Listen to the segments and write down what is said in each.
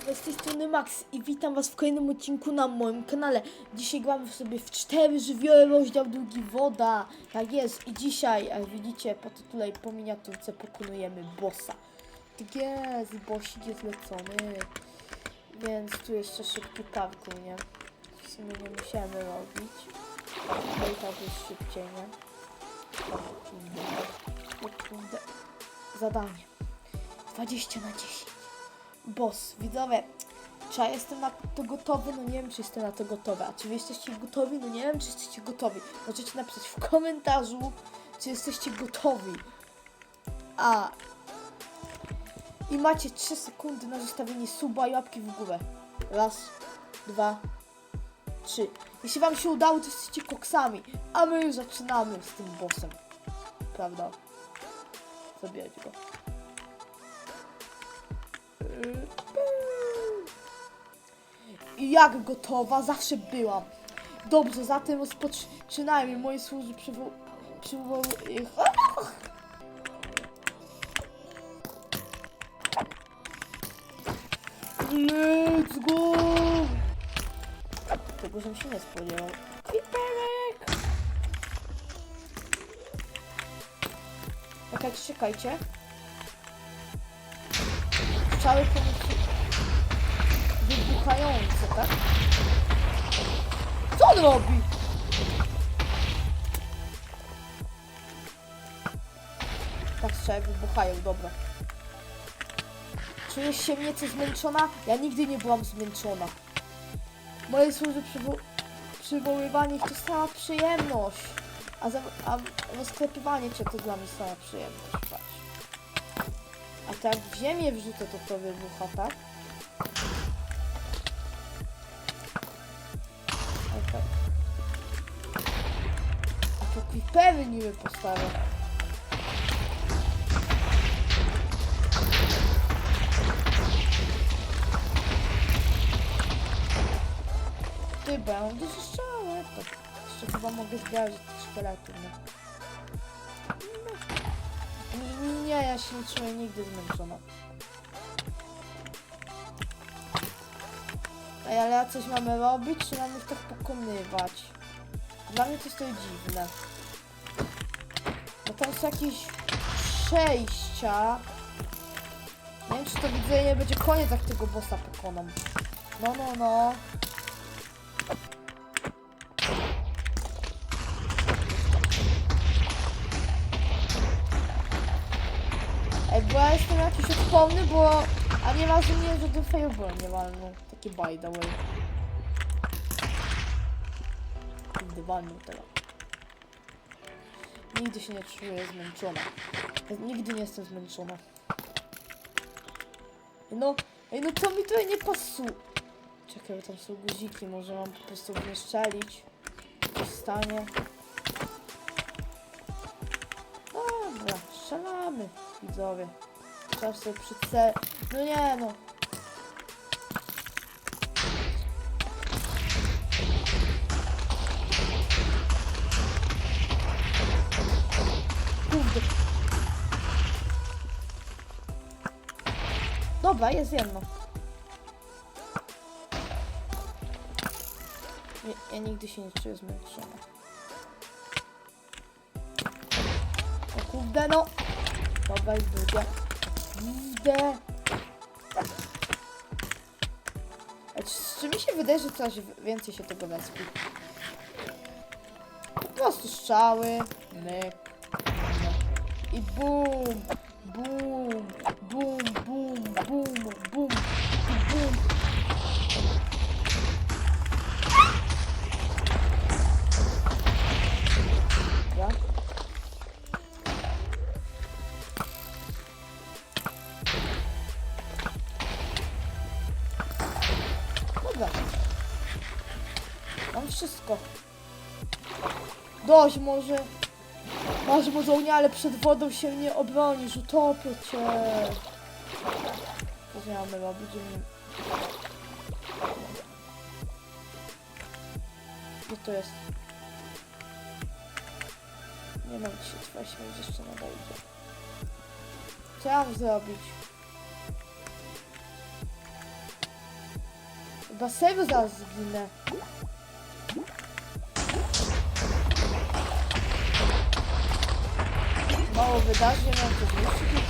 Z tej strony Max i witam was w kolejnym odcinku na moim kanale. Dzisiaj gramy sobie w cztery żywioły rozdział długi woda. Tak jest i dzisiaj, jak widzicie po tytule i po miniaturce pokonujemy bossa. Tak jest, bossik jest lecony. Więc tu jeszcze szybki parkour, nie? W sumie nie musiemy robić. No i tak jest szybciej, nie? O kurde. Zadanie. 20 na 10 boss. Widzowie, czy ja jestem na to gotowy? No nie wiem, czy jestem na to gotowy. A czy wy jesteście gotowi? No nie wiem, czy jesteście gotowi. Możecie napisać w komentarzu, czy jesteście gotowi. A. I macie 3 sekundy na zostawienie suba i łapki w górę. Raz, dwa, trzy. Jeśli wam się udało, to jesteście koksami. A my już zaczynamy z tym bossem. Prawda? Zabijać go. Jak gotowa zawsze byłam. Dobrze, zatem rozpoczynajmy. Moje służby przywo... przywo... ich- Let's go! Tego, żebym się nie spodziewał. Creeperek! Czekajcie, czekajcie. Strzały pomocy wybuchające, tak? Co on robi? Tak, strzały wybuchają, dobra. Czujesz się nieco zmęczona? Ja nigdy nie byłam zmęczona. Moje służby przywo przywoływanie to stała przyjemność. A, a rozklepywanie cię to dla mnie stała przyjemność, patrz. A tak w ziemię wrzucę, to to wybucha, tak? Creepery niby postawię. Ty będę zniszczony. To jeszcze chyba mogę zbierać te? Nie, nie, nie, ja się nie czuję nigdy zmęczona. Ej, ale ja coś mamy robić, czy mamy ich tak pokonywać? Dla mnie to jest dziwne. Bo tam są jakieś przejścia. Nie wiem, czy to widzenie będzie koniec, jak tego bossa pokonam. No, no, no. Ej, bo ja jestem jakiś odporny, bo... A nie ma, że mnie, że do fireball nie walną. Takie by the way. Walnął tego. Nigdy się nie czuję zmęczona. Nigdy nie jestem zmęczona. No, ej, no to mi tutaj nie pasuje. Czekaj, bo tam są guziki, może mam po prostu w nie strzelić. Coś stanie. Dobra, strzelamy, widzowie. Trzeba sobie przycel... No nie no. Dobra, jest jedno. Ja, ja nigdy się nie czuję zmęczona. O kurde no. Dobra, jest drugie. A czy, mi się wydaje, że coraz więcej się tego respi? Po prostu strzały. Myk. I. Bum. Bum, Dość może. Masz muzołnie, ale przed wodą się nie obronisz. Utopię cię. Co mamy robić? to jest? Nie mam się twoja śmierć jeszcze nadejdzie. Co ja mam zrobić? Chyba serio zaraz zginę. Mało wydarzeń, mam to zniszczyć.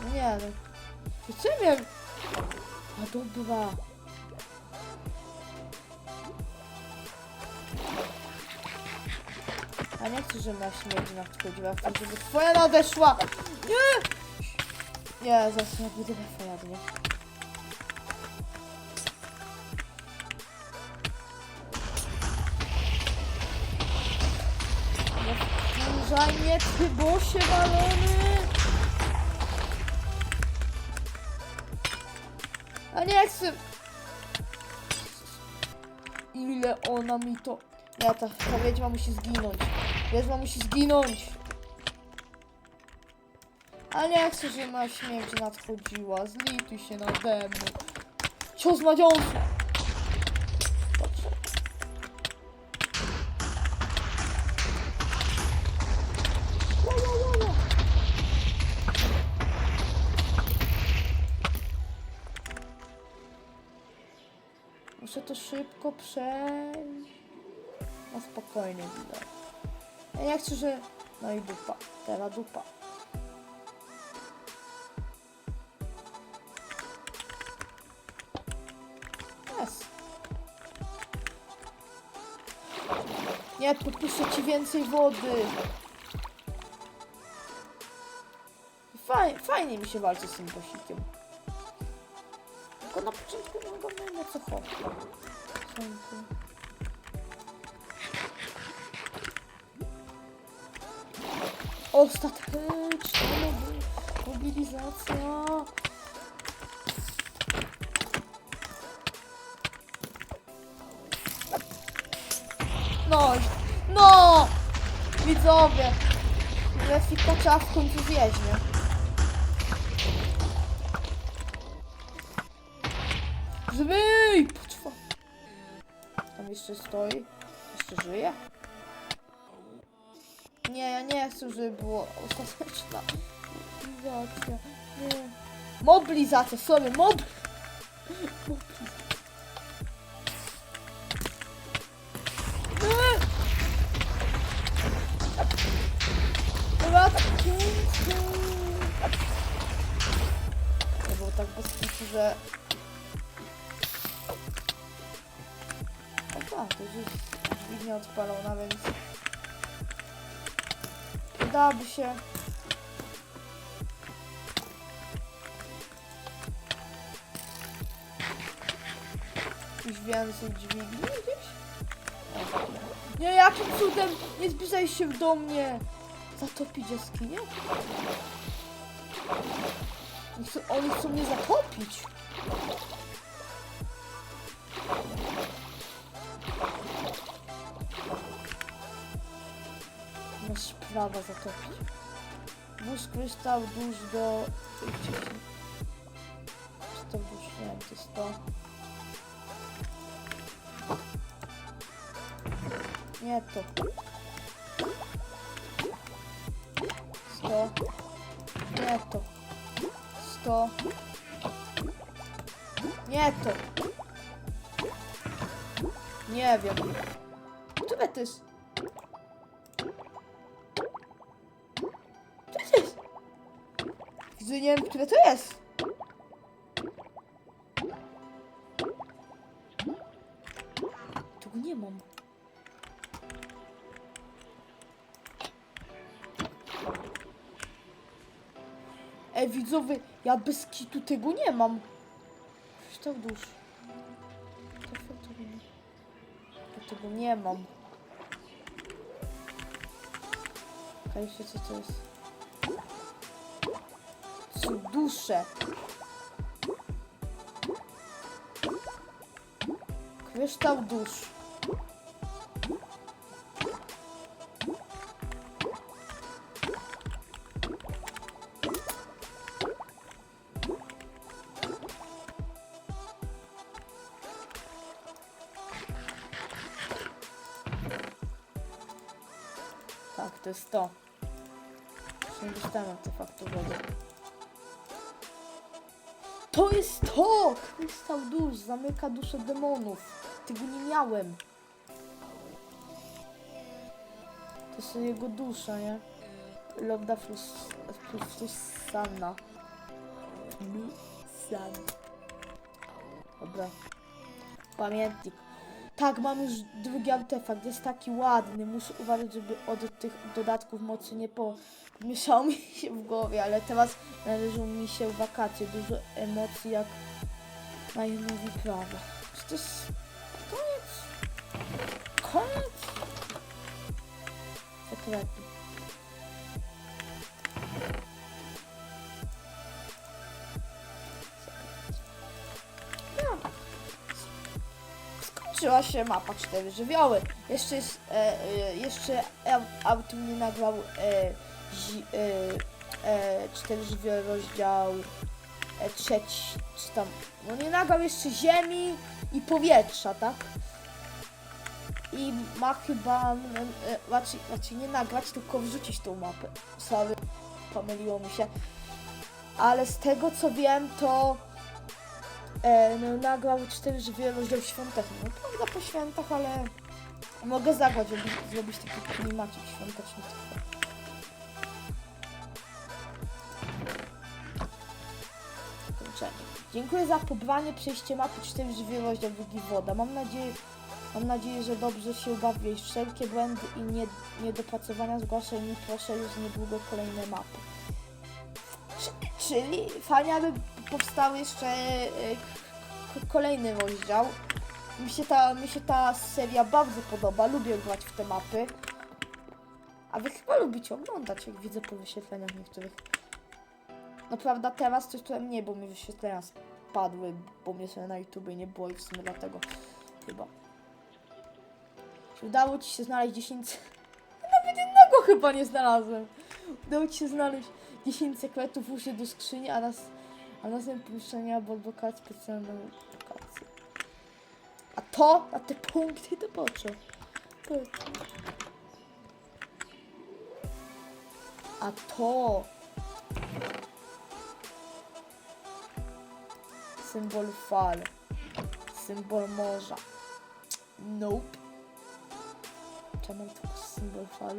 No Nie no. To co ja miałem? A dobra. A nie chcę, żeby moja śmierć nadchodziła. Chcę, żeby twoja nadeszła! Nie! Nie, zaraz ja będę twoja, wkurzaj mnie, ty bosie walony! A nie chcę! Ile ona mi to... Nie, ta, ta wiedźma musi zginąć. Wiedźma musi zginąć! A nie chcę, żeby moja śmierć nadchodziła. Zlituj się nade mną. Cios na dziąsło! Muszę to szybko przejść. No spokojnie widzę. Ja nie chcę, że... No i dupa. Teraz dupa. Jest. Nie, podpiszę ci więcej wody. Fajnie, fajnie mi się walczy z tym bosikiem. Tylko na początku nie ogarnąłem o co chodzi. Ostateczna mobi- mobilizacja. No, no! Widzowie! Lefika trzeba w końcu zjeść, nie? Jeszcze stoi. Jeszcze żyje? Nie, ja nie chcę, żeby było ostateczna mobilizacja. Nie. Mobilizacja, sorry, mob... To było tak bez że... Opa, to jest dźwignia odpalona, więc... Przydałaby się... Już więcej dźwigni gdzieś? Nie, jakim cudem? Nie zbliżaj się do mnie! Zatopić jaskinię? Chcą, oni chcą mnie zatopić! Masz prawa zatopić. Wóz krystał dusz do... Krystał dusz, nie wiem, to jest to. Nie to. Sto. Nie to. Sto. Nie to. Nie wiem. Które to jest? Widzę, nie wiem, które to jest. Tego nie mam. Ej, widzowie, ja bez kitu tego nie mam. Dusz. To nie- Ja tego nie mam. Okej, co to jest? Dusze. Kryształ dusz. Tak, to jest to. Już nie dostałem artefaktu wody. To jest to! Krystał dusz, zamyka duszę demonów. Tego nie miałem. To jest jego dusza, nie? Lorda. Flusanna. Flusan. Dobra. Pamiętnik. Tak, mam już drugi artefakt. Jest taki ładny. Muszę uważać, żeby od tych dodatków mocy nie pomieszało mi się w głowie, ale teraz należą mi się wakacje. Dużo emocji jak na jedną wyprawę. Czy to jest koniec? Koniec? Sekretu. Skończyła się mapa cztery żywioły. Jeszcze jest, e, e, jeszcze au- autor nie nagrał e, zi, e, e, cztery żywioły rozdział e, trzeci, czy tam, no nie nagrał jeszcze ziemi i powietrza, tak? I ma chyba, e, e, raczej, raczej nie nagrać, tylko wrzucić tą mapę. Sorry, pomyliło mi się. Ale z tego co wiem, to e, no, nagrał żywe rozdział świąteczny. No prawda po świętach, ale mogę zagrać, żeby zrobić taki klimacik świąteczny. Dziękuję za pobranie, przejście mapy 4 żywe rozdział drugi woda. Mam nadzieję, mam nadzieję, że dobrze się bawiłeś. Wszelkie błędy i nie, niedopracowania zgłaszaj mi proszę już niedługo kolejne mapy. Czy- Czyli fajnie, aby powstał jeszcze e, kolejny rozdział. Mi się, ta, mi się ta seria bardzo podoba, lubię grać w te mapy. A wy chyba lubicie oglądać, jak widzę po wyświetleniach niektórych. No prawda, teraz coś trochę mniej, bo mi wyświetlenia spadły, bo mnie sobie na YouTube nie było i w sumie dlatego chyba. Czy udało ci się znaleźć 10... Nawet jednego chyba nie znalazłem. Udało ci się znaleźć 10 sekretów uszy do skrzyni, a nas... A następne pomieszczenia albo adwokat specjalną lokację. A to, a te punkty to po co? To... A to... Symbol fal. Symbol morza. Nope. Czemu tylko symbol fal?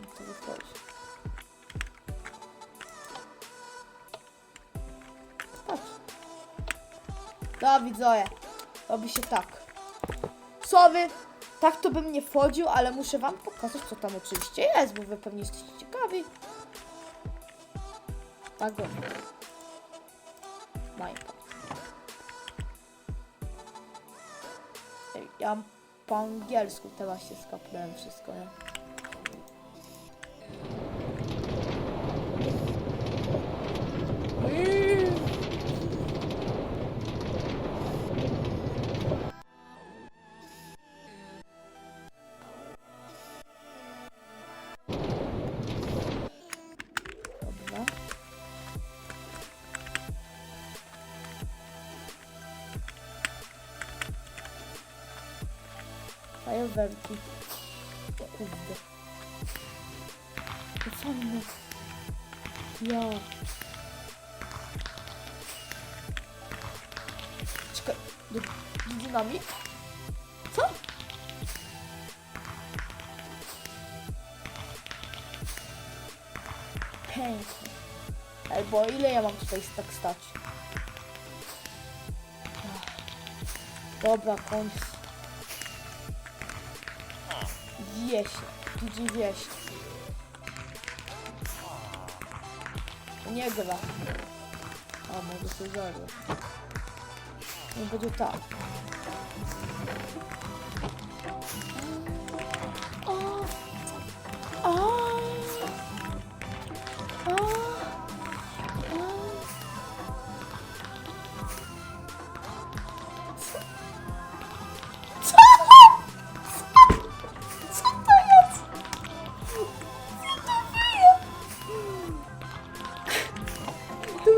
No to wychodzi. Da widzowie. Robi się tak. Sorry. Tak to bym nie wchodził, ale muszę wam pokazać, co tam oczywiście jest, bo wy pewnie jesteście ciekawi. Tak go. Minecraft. Ja po angielsku teraz się skapnąłem wszystko, nie? O kurde. To fajne. Ja. Czekaj, dynamik? Co? Pięknie. Albo ile ja mam tutaj tak stać? Dobra, koniec. Wieś. Gdzie wieś? Nie gra. A, mogę sobie zagrać. Nie będzie tak.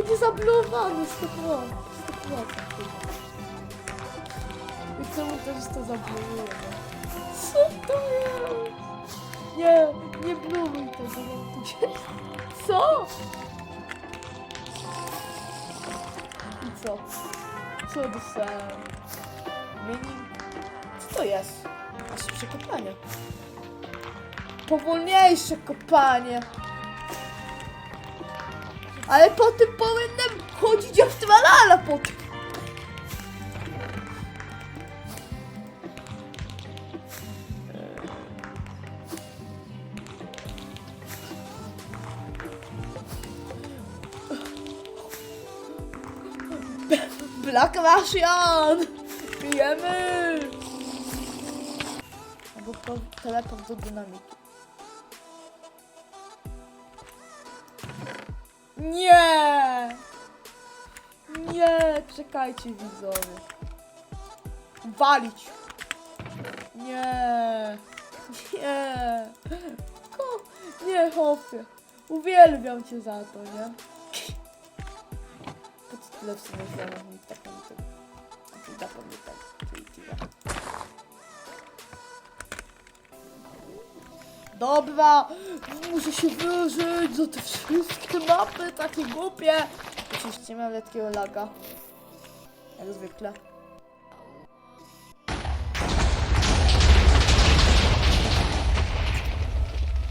Będzie zablokowane 100%. 100%. I czemu też to zablokuje? Co to jest? Nie, nie bluruj tego, tu gdzieś. Co? co? Co dostałem? Mini... Co to jest? A szybsze kopanie. Powolniejsze kopanie. Ale po tym powinnam chodzić jak tralala po tym. Black Russian! Pijemy! Albo po, teleport do dynamitu. Nie! Nie, czekajcie widzowie. Walić! Nie! Nie! Ko nie, chłopie. Uwielbiam cię za to, nie? Po co tyle w Dobra, muszę się wyżyć za te wszystkie mapy takie głupie. Oczywiście miałem letkiego laga. Jak zwykle.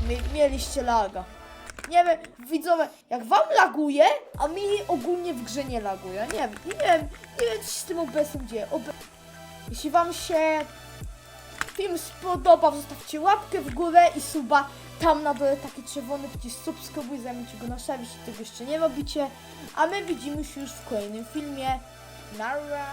Mie mieliście laga. Nie wiem, widzowie, jak wam laguje, a mi ogólnie w grze nie laguje. Nie wiem, nie wiem, nie wiem co się z tym OBS-em dzieje. Jeśli wam się film spodobał, zostawcie łapkę w górę i suba. Tam na dole taki czerwony przycisk subskrybuj, zamiast go nastawić, jeśli tego jeszcze nie robicie. A my widzimy się już w kolejnym filmie. Nara!